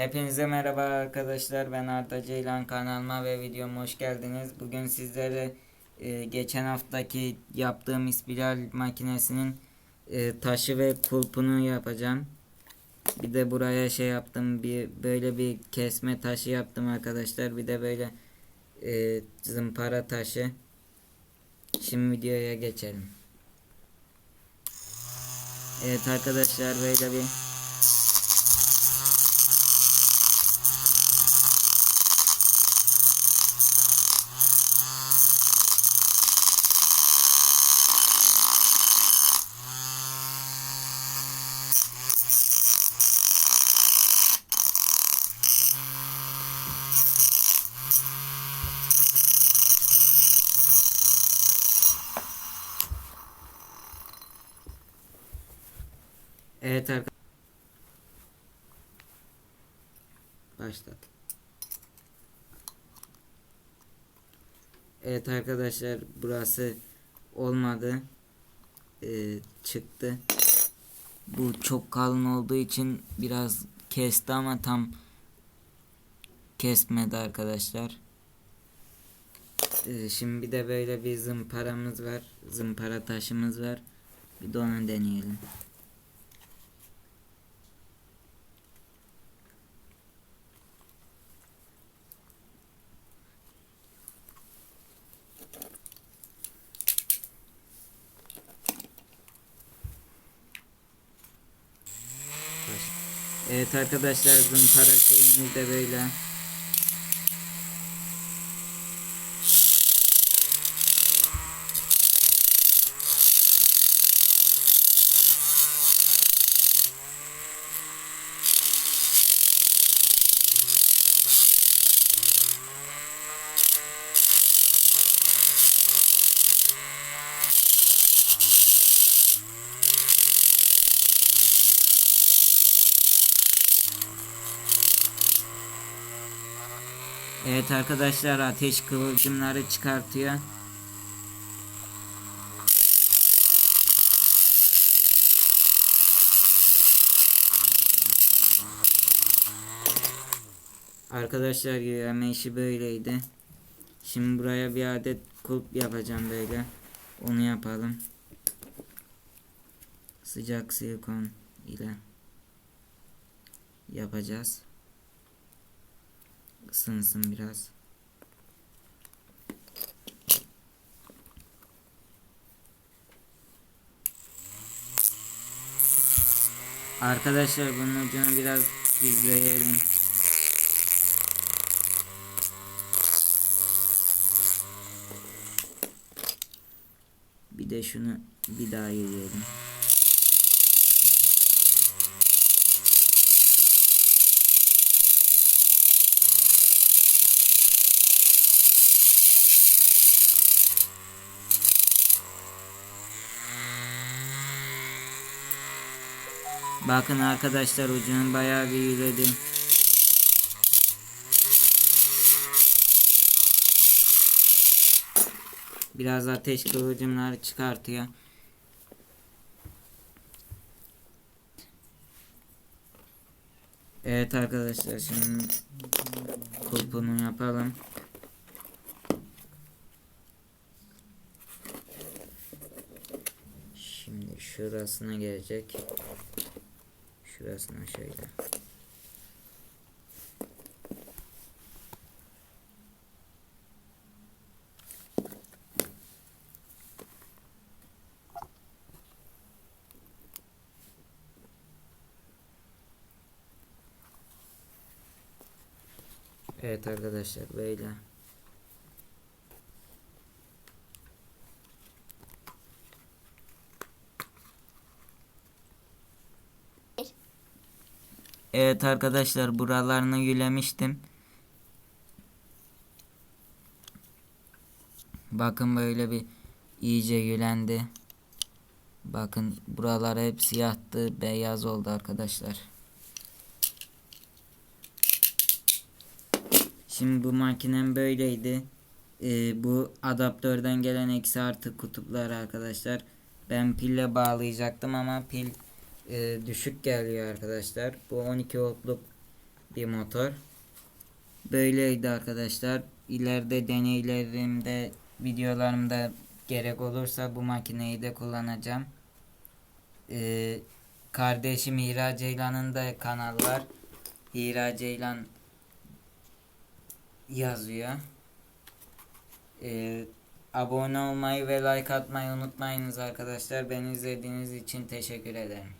Hepinize merhaba arkadaşlar. Ben Arda Ceylan kanalıma ve videoma hoş geldiniz. Bugün sizlere e, geçen haftaki yaptığım ispiral makinesinin e, taşı ve kulpunu yapacağım. Bir de buraya şey yaptım. Bir böyle bir kesme taşı yaptım arkadaşlar. Bir de böyle e, zımpara taşı. Şimdi videoya geçelim. Evet arkadaşlar böyle bir Evet arkadaşlar. Başlat. Evet arkadaşlar burası olmadı. Ee, çıktı. Bu çok kalın olduğu için biraz kesti ama tam kesmedi arkadaşlar. Ee, şimdi bir de böyle bir zımparamız var. Zımpara taşımız var. Bir de onu deneyelim. Evet arkadaşlar zımpara şeyimiz de böyle. Evet arkadaşlar ateş kıvılcımları çıkartıyor. Arkadaşlar yürüme işi böyleydi. Şimdi buraya bir adet kulp yapacağım böyle. Onu yapalım. Sıcak silikon ile yapacağız. Isınsın biraz. Arkadaşlar bunun ucunu biraz gizleyelim. Bir de şunu bir daha yürüyelim. Bakın arkadaşlar ucunu bayağı bir yürüdü. Biraz ateş kıvılcımları çıkartıyor. Evet arkadaşlar şimdi kulpunu yapalım. Şimdi şurasına gelecek. Şurasına şöyle. Evet arkadaşlar böyle. Evet arkadaşlar buralarını yülemiştim. Bakın böyle bir iyice yülendi. Bakın buralar hep siyahtı beyaz oldu arkadaşlar. Şimdi bu makinem böyleydi. Ee, bu adaptörden gelen eksi artı kutuplar arkadaşlar. Ben pille bağlayacaktım ama pil e, düşük geliyor arkadaşlar. Bu 12 voltluk bir motor. Böyleydi arkadaşlar. İleride deneylerimde, videolarımda gerek olursa bu makineyi de kullanacağım. Ee, kardeşim Hira Ceylan'ın da kanal var. Hira Ceylan yazıyor. Ee, abone olmayı ve like atmayı unutmayınız arkadaşlar. Beni izlediğiniz için teşekkür ederim.